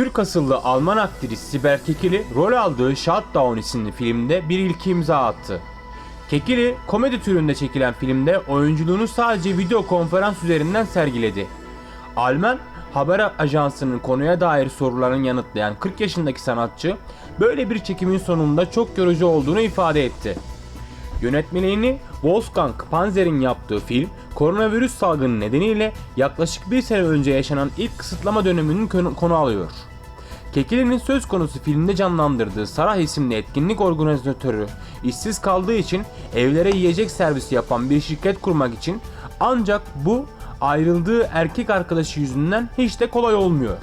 Türk asıllı Alman aktris Sibel Kekili rol aldığı Shutdown isimli filmde bir ilki imza attı. Kekili komedi türünde çekilen filmde oyunculuğunu sadece video konferans üzerinden sergiledi. Alman haber ajansının konuya dair sorularını yanıtlayan 40 yaşındaki sanatçı böyle bir çekimin sonunda çok yorucu olduğunu ifade etti. Yönetmenliğini Wolfgang Panzer'in yaptığı film, koronavirüs salgını nedeniyle yaklaşık bir sene önce yaşanan ilk kısıtlama döneminin konu alıyor. Kekili'nin söz konusu filmde canlandırdığı Sarah isimli etkinlik organizatörü işsiz kaldığı için evlere yiyecek servisi yapan bir şirket kurmak için ancak bu ayrıldığı erkek arkadaşı yüzünden hiç de kolay olmuyor.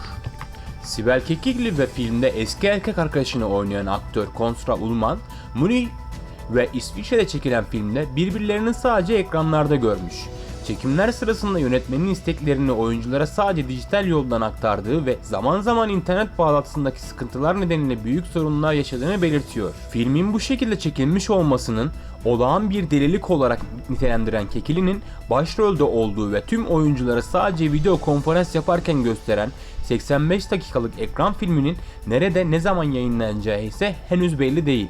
Sibel Kekilli ve filmde eski erkek arkadaşını oynayan aktör Konsra Ulman, Münih ve İsviçre'de çekilen filmde birbirlerini sadece ekranlarda görmüş. Çekimler sırasında yönetmenin isteklerini oyunculara sadece dijital yoldan aktardığı ve zaman zaman internet bağlantısındaki sıkıntılar nedeniyle büyük sorunlar yaşadığını belirtiyor. Filmin bu şekilde çekilmiş olmasının olağan bir delilik olarak nitelendiren Kekili'nin başrolde olduğu ve tüm oyunculara sadece video konferans yaparken gösteren 85 dakikalık ekran filminin nerede ne zaman yayınlanacağı ise henüz belli değil.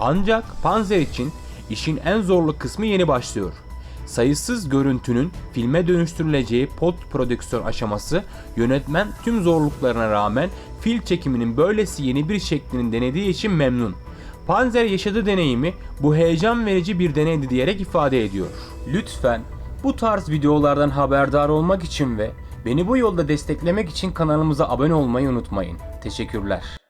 Ancak Panzer için işin en zorlu kısmı yeni başlıyor. Sayısız görüntünün filme dönüştürüleceği post prodüksiyon aşaması yönetmen tüm zorluklarına rağmen fil çekiminin böylesi yeni bir şeklini denediği için memnun. Panzer yaşadığı deneyimi bu heyecan verici bir deneydi diyerek ifade ediyor. Lütfen bu tarz videolardan haberdar olmak için ve beni bu yolda desteklemek için kanalımıza abone olmayı unutmayın. Teşekkürler.